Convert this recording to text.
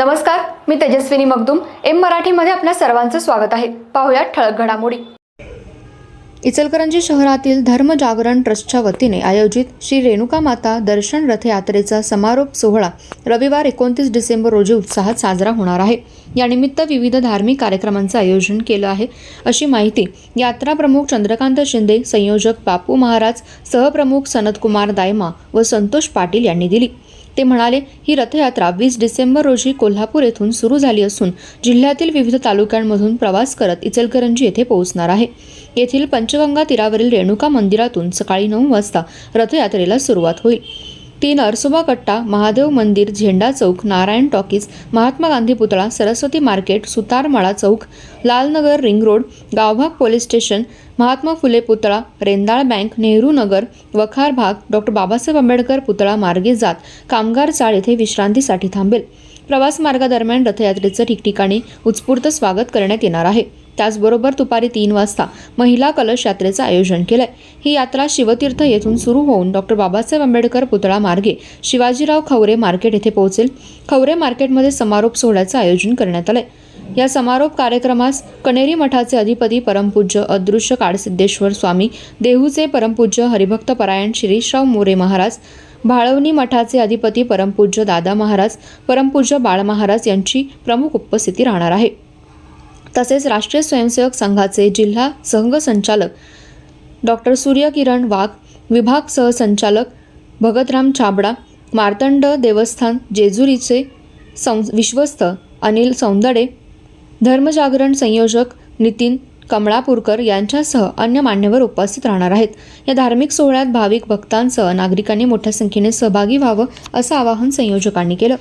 नमस्कार मी तेजस्विनी मगदुम. एम मराठीमध्ये आपल्या सर्वांचं स्वागत आहे. पाहुयात ठळक घडामोडी. इचलकरंजी शहरातील धर्म जागरण ट्रस्टच्या वतीने आयोजित श्री रेणुका माता दर्शन रथयात्रेचा समारोप सोहळा रविवार एकोणतीस डिसेंबर रोजी उत्साहात साजरा होणार आहे. यानिमित्त विविध धार्मिक कार्यक्रमांचं आयोजन केलं आहे. अशी माहिती यात्रा प्रमुख चंद्रकांत शिंदे संयोजक बापू महाराज सहप्रमुख सनतकुमार दायमा व संतोष पाटील यांनी दिली. ते म्हणाले ही रथयात्रा वीस डिसेंबर रोजी कोल्हापूर येथून सुरू झाली असून जिल्ह्यातील विविध तालुक्यांमधून प्रवास करत इचलकरंजी येथे पोहोचणार आहे. येथील पंचगंगा तीरावरील रेणुका मंदिरातून सकाळी नऊ वाजता रथयात्रेला सुरुवात होईल. ती नरसोबा कट्टा महादेव मंदिर झेंडा चौक नारायण टॉकीज महात्मा गांधी पुतळा सरस्वती मार्केट सुतारमाळा चौक Lalnagar ring road Gavbhag police station Mahatma Phule पुतळा रेंदाळ बँक नेहरू नगर वखार भाग डॉक्टर बाबासाहेब आंबेडकर पुतळा मार्गे जात कामगार चाळ येथे विश्रांतीसाठी थांबेल. प्रवास मार्गादरम्यान रथयात्रेचं ठिकठिकाणी उत्स्फूर्त स्वागत करण्यात येणार आहे. त्याचबरोबर दुपारी तीन वाजता महिला कलश यात्रेचं आयोजन केलंय. ही यात्रा शिवतीर्थ येथून सुरू होऊन डॉक्टर बाबासाहेब आंबेडकर पुतळा मार्गे शिवाजीराव खवरे मार्केट येथे पोहोचेल. खवरे मार्केटमध्ये समारोप सोहळ्याचं आयोजन करण्यात आलंय. या समारोप कार्यक्रमास कणेरी मठाचे अधिपती परमपूज्य अदृश्य काळसिद्धेश्वर स्वामी देहूचे परमपूज्य हरिभक्त परायण शिरीषराव मोरे महाराज भाळवणी मठाचे अधिपती परमपूज्य दादा महाराज परमपूज्य बाळ महाराज यांची प्रमुख उपस्थिती राहणार आहे. तसेच राष्ट्रीय स्वयंसेवक संघाचे जिल्हा संघसंचालक डॉक्टर सूर्यकिरण वाघ विभाग सहसंचालक भगतराम छाबडा मार्तंड देवस्थान जेजुरीचे सं विश्वस्त अनिल सौंदडे धर्मजागरण संयोजक नितीन कमळापूरकर यांच्यासह अन्य मान्यवर उपस्थित राहणार आहेत. या धार्मिक सोहळ्यात भाविक भक्तांसह नागरिकांनी मोठ्या संख्येने सहभागी व्हावं असं आवाहन संयोजकांनी केलं.